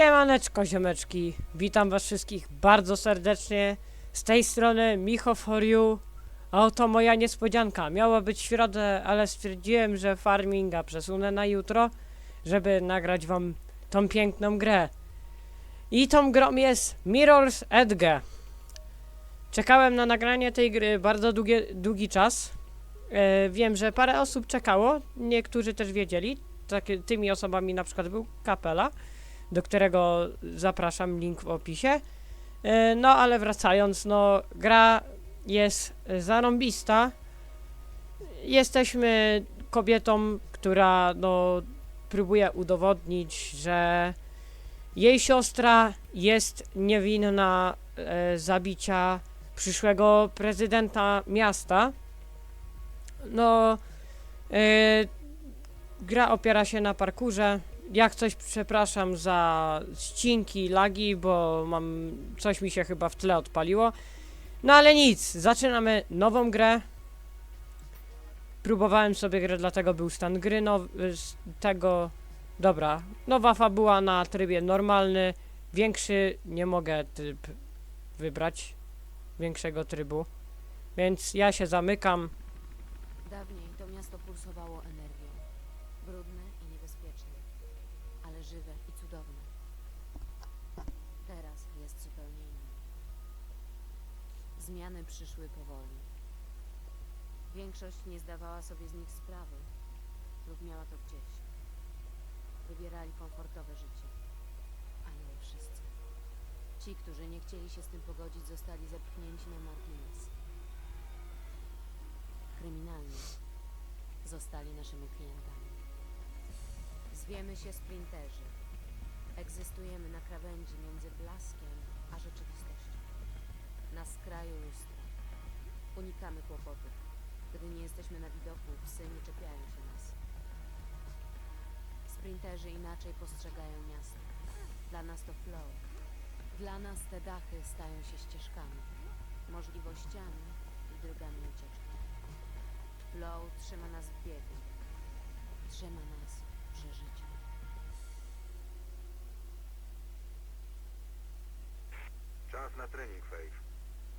Siemaneczko, ziomeczki. Witam was wszystkich bardzo serdecznie. Z tej strony Micho for you. A oto moja niespodzianka. Miała być w środę, ale stwierdziłem, że farminga przesunę na jutro, żeby nagrać wam tą piękną grę. I tą grą jest Mirror's Edge. Czekałem na nagranie tej gry bardzo długie, długi czas. E, wiem, że parę osób czekało, niektórzy też wiedzieli. Takie, tymi osobami na przykład był Kapela do którego zapraszam, link w opisie. E, No ale wracając, no gra jest zarąbista. Jesteśmy kobietą, która no próbuje udowodnić, że jej siostra jest niewinna e, zabicia przyszłego prezydenta miasta. No e, gra opiera się na parkurze, jak coś przepraszam za ścinki, lagi, bo mam coś mi się chyba w tle odpaliło. No ale nic, zaczynamy nową grę. Próbowałem sobie grę, dlatego był stan gry no, z tego. Dobra, nowa fabuła na trybie normalny. Większy nie mogę wybrać. Większego trybu. Więc ja się zamykam. Dawniej to miasto pulsowało energią. Brudne żywe i cudowne. Teraz jest zupełnie inne. Zmiany przyszły powoli. Większość nie zdawała sobie z nich sprawy lub miała to gdzieś. Wybierali komfortowe życie, ale nie wszyscy. Ci, którzy nie chcieli się z tym pogodzić, zostali zepchnięci na margines. Kryminalni zostali naszymi klientami. Zwiemy się sprinterzy. Egzystujemy na krawędzi między blaskiem a rzeczywistością. Na skraju lustra. Unikamy kłopotów. Gdy nie jesteśmy na widoku, psy nie czepiają się nas. Sprinterzy inaczej postrzegają miasto. Dla nas to flow. Dla nas te dachy stają się ścieżkami, możliwościami i drogami ucieczki. Flow trzyma nas w biegu. Trzyma nas Czas na trening, Faith.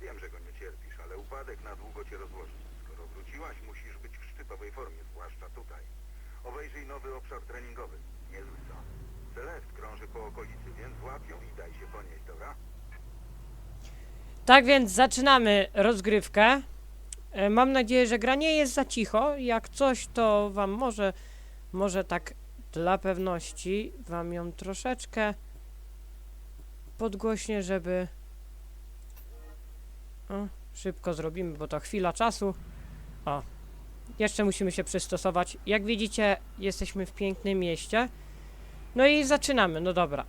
Wiem, że go nie cierpisz, ale upadek na długo cię rozłoży. Skoro wróciłaś, musisz być w szczytowej formie, zwłaszcza tutaj. Obejrzyj nowy obszar treningowy. Niezły co? Celest krąży po okolicy, więc łap ją i daj się ponieść, dobra? Tak więc zaczynamy rozgrywkę. E, Mam nadzieję, że gra nie jest za cicho. Jak coś, to wam może, może tak dla pewności wam ją troszeczkę podgłośnie, żeby... O, szybko zrobimy, bo to chwila czasu. O, jeszcze musimy się przystosować. Jak widzicie, jesteśmy w pięknym mieście. No i zaczynamy, no dobra.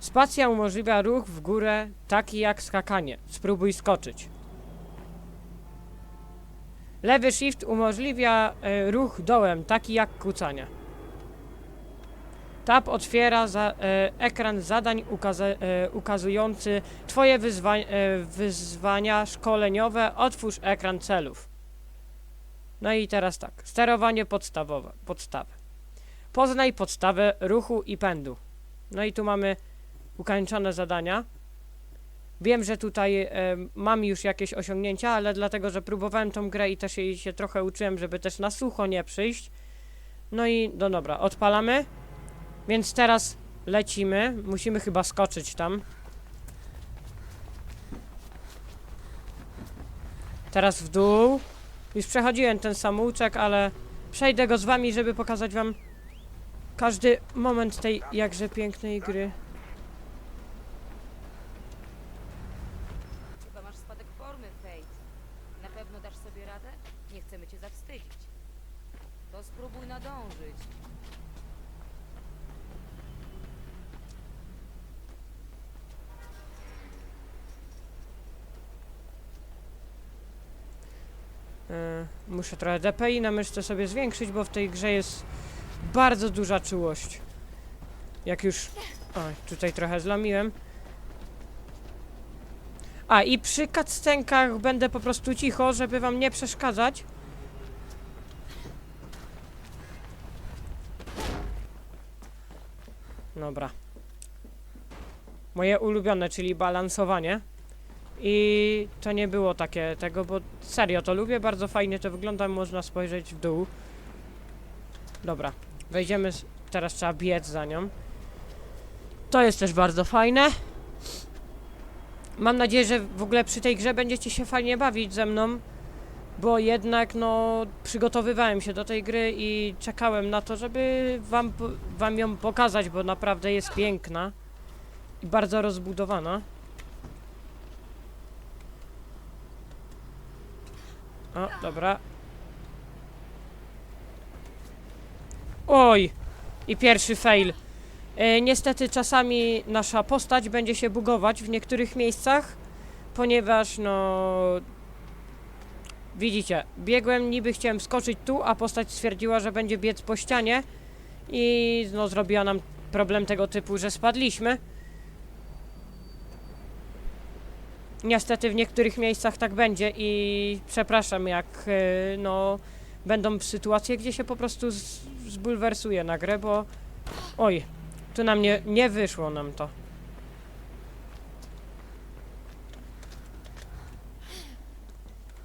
Spacja umożliwia ruch w górę, taki jak skakanie. Spróbuj skoczyć. Lewy shift umożliwia e, ruch dołem, taki jak kucanie. Tab otwiera za, e, ekran zadań ukaza, e, ukazujący Twoje wyzwa, e, wyzwania szkoleniowe. Otwórz ekran celów. No i teraz tak. Sterowanie podstawowe. Podstawy. Poznaj podstawę ruchu i pędu. No i tu mamy ukończone zadania. Wiem, że tutaj e, mam już jakieś osiągnięcia, ale dlatego, że próbowałem tą grę i też jej się trochę uczyłem, żeby też na sucho nie przyjść. No i no dobra, odpalamy. Więc teraz lecimy. Musimy chyba skoczyć tam. Teraz w dół. Już przechodziłem ten samouczek, ale przejdę go z wami, żeby pokazać wam każdy moment tej jakże pięknej gry. Chyba masz spadek formy, Fate. Na pewno dasz sobie radę? Nie chcemy cię zawstydzić. To spróbuj nadążyć. E, Muszę trochę DPI na myszce sobie zwiększyć, bo w tej grze jest bardzo duża czułość. Jak już... Oj, tutaj trochę zlamiłem. A, i przy cutscenkach będę po prostu cicho, żeby wam nie przeszkadzać. Dobra. moje ulubione, czyli balansowanie. I to nie było takie tego, bo serio to lubię, bardzo fajnie to wygląda, można spojrzeć w dół. Dobra, wejdziemy, teraz trzeba biec za nią. To jest też bardzo fajne. Mam nadzieję, że w ogóle przy tej grze będziecie się fajnie bawić ze mną, bo jednak no przygotowywałem się do tej gry i czekałem na to, żeby wam, wam ją pokazać, bo naprawdę jest piękna i bardzo rozbudowana. O, dobra. Oj! I pierwszy fail. E, niestety czasami nasza postać będzie się bugować w niektórych miejscach, ponieważ no... Widzicie, biegłem, niby chciałem skoczyć tu, a postać stwierdziła, że będzie biec po ścianie i no zrobiła nam problem tego typu, że spadliśmy. Niestety w niektórych miejscach tak będzie i przepraszam, jak e, no będą sytuacje, gdzie się po prostu zbulwersuje na grę, bo oj, tu nam nie, nie wyszło nam to.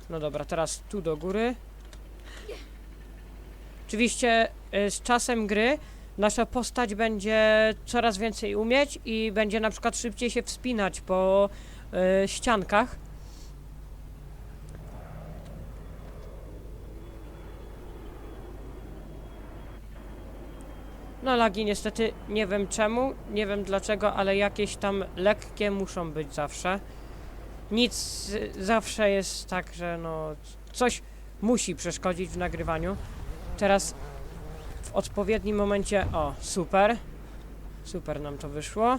No dobra, teraz tu do góry. Oczywiście y, z czasem gry nasza postać będzie coraz więcej umieć i będzie na przykład szybciej się wspinać po y, ściankach. No lagi niestety nie wiem czemu, nie wiem dlaczego, ale jakieś tam lekkie muszą być zawsze. Nic zawsze jest tak, że no coś musi przeszkodzić w nagrywaniu. Teraz w odpowiednim momencie, o super, super nam to wyszło.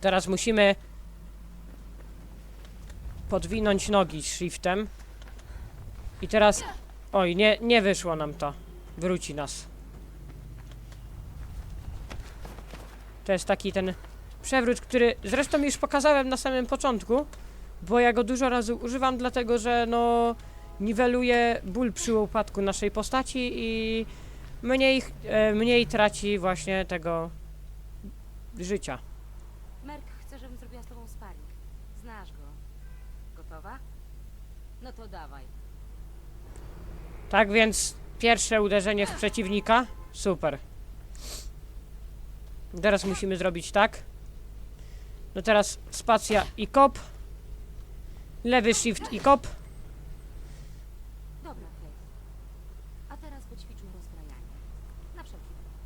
Teraz musimy podwinąć nogi shiftem. I teraz Oj, nie, nie wyszło nam to. Wróci nas. To jest taki ten przewrót, który zresztą już pokazałem na samym początku, bo ja go dużo razy używam, dlatego że no niweluje ból przy upadku naszej postaci i mniej, e, mniej traci właśnie tego życia. Merk chce, żebym zrobiła z tobą sparring. Znasz go. Gotowa? No to dawaj. Tak więc pierwsze uderzenie w przeciwnika. Super. Teraz musimy zrobić tak. No teraz spacja i kop. Lewy shift i kop. Dobra. A teraz poćwiczmy rozbrajanie. Na wszelki wypadek.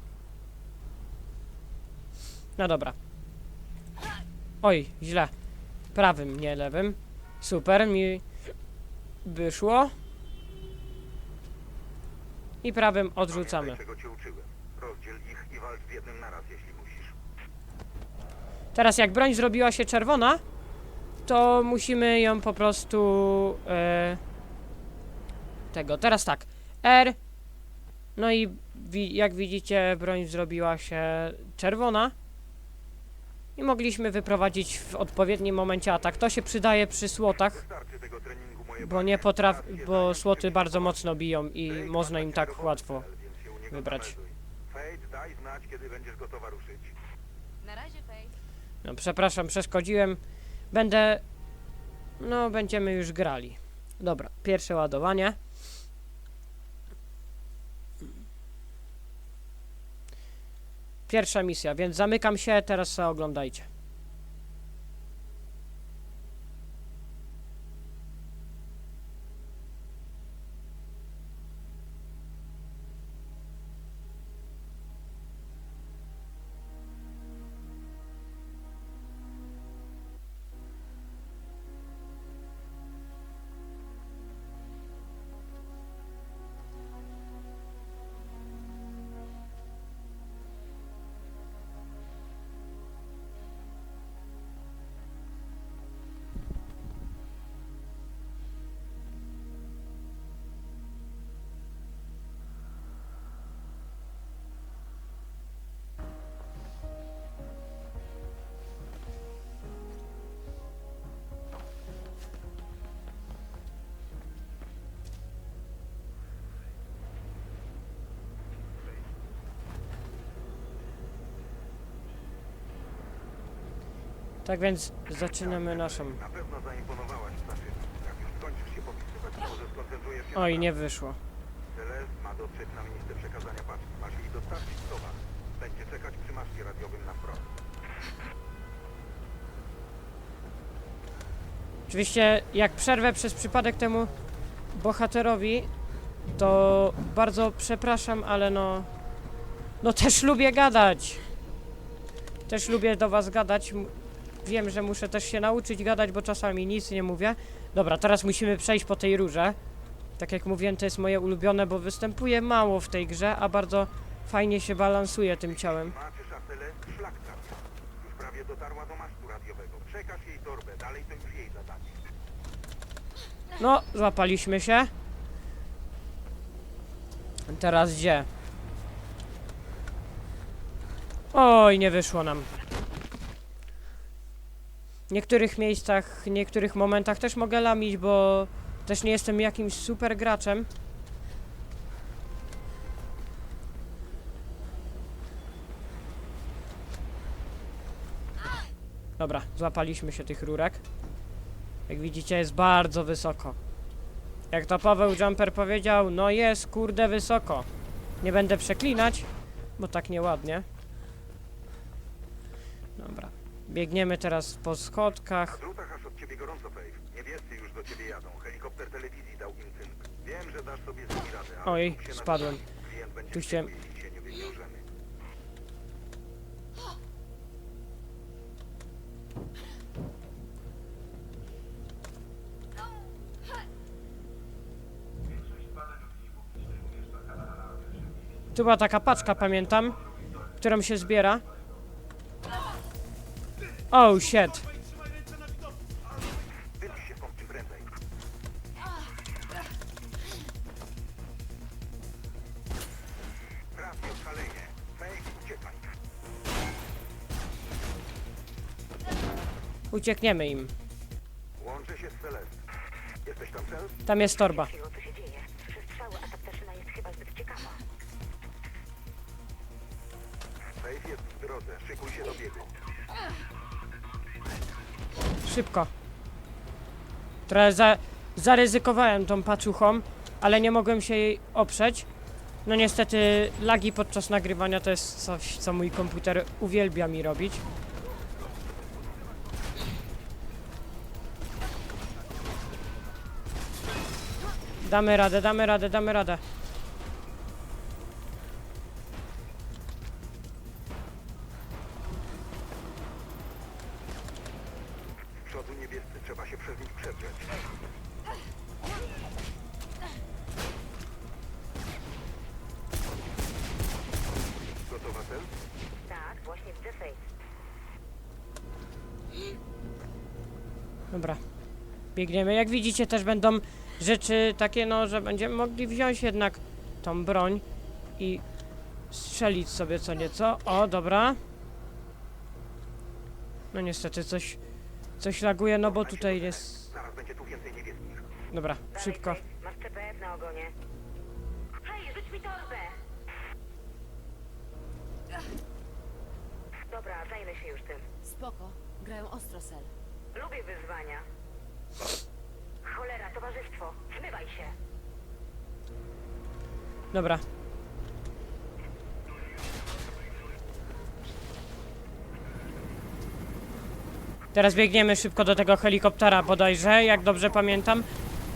No dobra. Oj, źle. Prawym, nie lewym. Super, mi wyszło. I prawym odrzucamy. Teraz jak broń zrobiła się czerwona, to musimy ją po prostu e, tego. Teraz tak. R. No i wi jak widzicie, broń zrobiła się czerwona. I mogliśmy wyprowadzić w odpowiednim momencie atak. To się przydaje przy słotach, Bo nie potraf bo słoty bardzo mocno biją i można im tak łatwo wybrać. zamelduj. Fate, daj znać, kiedy będziesz gotowa ruszyć. Na razie, Faith. No, przepraszam, przeszkodziłem. Będę. No, będziemy już grali. Dobra, pierwsze ładowanie. Pierwsza misja, więc zamykam się, teraz oglądajcie. Tak więc zaczynamy naszą. Na pewno zaimponowałaś Staszyna. Jak już skończysz się popisywać, to może skoncentrujesz się Oj, na nie wyszło. Celest ma dotrzeć przekazania paczki. Masz jej dostarczyć towar. Będzie czekać przy maszcie radiowym na wprost. Oczywiście, jak przerwę przez przypadek temu bohaterowi, to bardzo przepraszam, ale no. No też lubię gadać. Też lubię do was gadać. M- Wiem, że muszę też się nauczyć gadać, bo czasami nic nie mówię. Dobra, teraz musimy przejść po tej rurze. Tak jak mówiłem, to jest moje ulubione, bo występuje mało w tej grze, a bardzo fajnie się balansuje tym ciałem. Maczysz, a Celest szlak trafia. Już prawie dotarła do masztu radiowego. Przekaż jej torbę. Dalej to już jej zadanie. No, złapaliśmy się. Teraz gdzie? Oj, nie wyszło nam. W niektórych miejscach, w niektórych momentach też mogę lamić, bo też nie jestem jakimś super graczem. Dobra, złapaliśmy się tych rurek. Jak widzicie, jest bardzo wysoko. Jak to Paweł Jumper powiedział, no jest kurde wysoko. Nie będę przeklinać, bo tak nieładnie. Dobra. Biegniemy teraz po schodkach. drutach aż od ciebie gorąco. Niebiescy już do ciebie jadą. Helikopter telewizji dał im cynk. Wiem, że dasz sobie z nimi radę, ale Oj, skup się na spadłem. wyższym. Klient będzie Tu się- wściekły, jeśli się nie wywiążemy. Tu była taka paczka, pamiętam, którą się zbiera. Faith, uciekaj. Uciekniemy im. Łączę się z Celest. Jesteś tam, Cel? Tam jest torba. Co się dzieje? Słyszę strzały, a ta ptaszyna jest chyba zbyt ciekawa. Faith jest w drodze. Szykuj się do biegu. Szybko. Trochę za, zaryzykowałem tą paczuchą, ale nie mogłem się jej oprzeć. No niestety lagi podczas nagrywania to jest coś, co mój komputer uwielbia mi robić. Damy radę, damy radę, damy radę. Przodu niebiescy. Trzeba się przez nich przedrzeć. Gotowa, Cel? Tak, właśnie widzę Faith. Dobra. Biegniemy. Jak widzicie też będą rzeczy takie, no, że będziemy mogli wziąć jednak tą broń i strzelić sobie co nieco. O, dobra. No niestety coś, coś laguje, no bo tutaj jest... Zaraz będzie tu więcej niebieskich. Dobra, szybko. Masz CPF na ogonie. Hej, rzuć mi torbę! Dobra, zajmę się już tym. Spoko. Grają ostro, Sel. Lubię wyzwania. Cholera, towarzystwo, zmywaj się. Dobra. Teraz biegniemy szybko do tego helikoptera bodajże, jak dobrze pamiętam.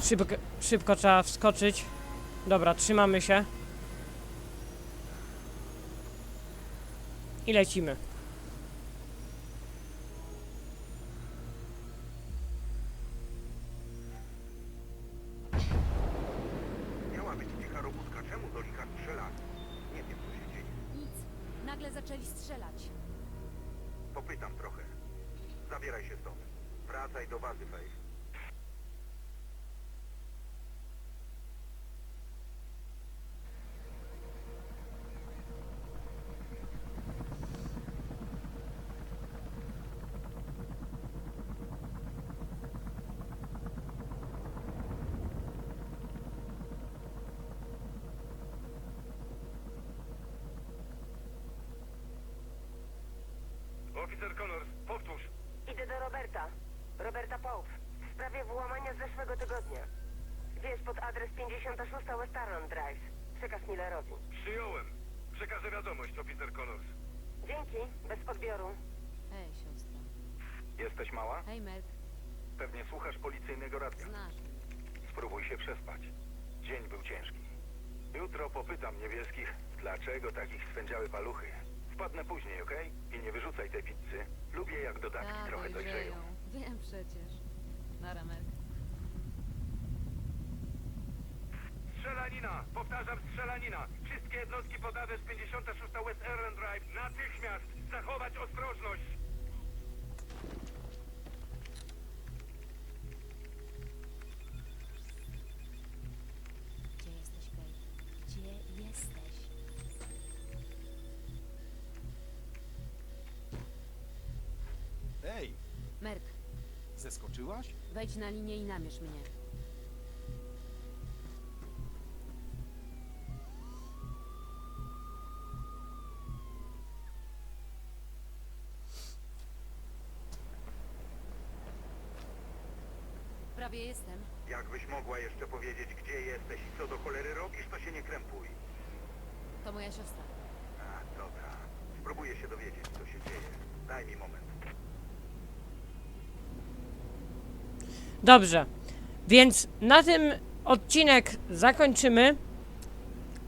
Szybko, szybko trzeba wskoczyć. Dobra, trzymamy się. I lecimy. Oficer Connors, powtórz. Idę Idę do Roberta. Roberta Pope. W sprawie włamania z zeszłego tygodnia. Wiesz, pod adres 56 West Arnon Drive. Przekaz Millerowi. Przyjąłem. Przekażę wiadomość, oficer Connors. Dzięki, bez podbioru. Hej, siostra. Jesteś mała? Hej, Merk. Pewnie słuchasz policyjnego radia. Znasz mnie. Spróbuj się przespać. Dzień był ciężki. Jutro popytam niebieskich, dlaczego takich swędziały paluchy. Wpadnę później, okej? I nie wyrzucaj tej pizzy. Lubię jak dodatki Tak, trochę dojrzeją. Wiem przecież. Nara, Merk. Strzelanina! Powtarzam, strzelanina! Wszystkie jednostki pod adres 56 West Aaron Drive natychmiast zachować ostrożność! Merk, zeskoczyłaś? wejdź na linię i namierz mnie. Prawie jestem. Jakbyś mogła jeszcze powiedzieć, gdzie jesteś i co do cholery robisz, to się nie krępuj. To moja siostra. A, dobra. Spróbuję się dowiedzieć, co się dzieje. Daj mi moment. Dobrze, więc na tym odcinek zakończymy.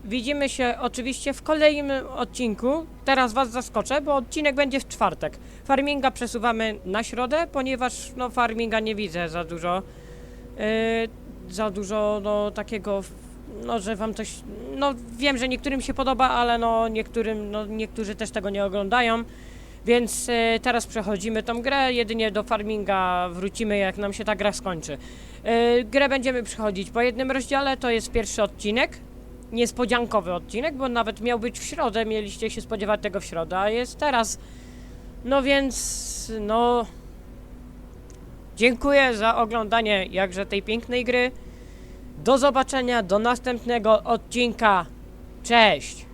Widzimy się oczywiście w kolejnym odcinku. Teraz Was zaskoczę, bo odcinek będzie w czwartek. Farminga przesuwamy na środę, ponieważ no, farminga nie widzę za dużo. Yy, za dużo no, takiego, no, że Wam coś. No, wiem, że niektórym się podoba, ale no, niektórym, no, niektórzy też tego nie oglądają. Więc e, teraz przechodzimy tą grę, jedynie do farminga wrócimy jak nam się ta gra skończy. E, grę będziemy przechodzić po jednym rozdziale, to jest pierwszy odcinek, niespodziankowy odcinek, bo nawet miał być w środę, mieliście się spodziewać tego w środę, a jest teraz. No więc, no... Dziękuję za oglądanie jakże tej pięknej gry. Do zobaczenia, do następnego odcinka. Cześć!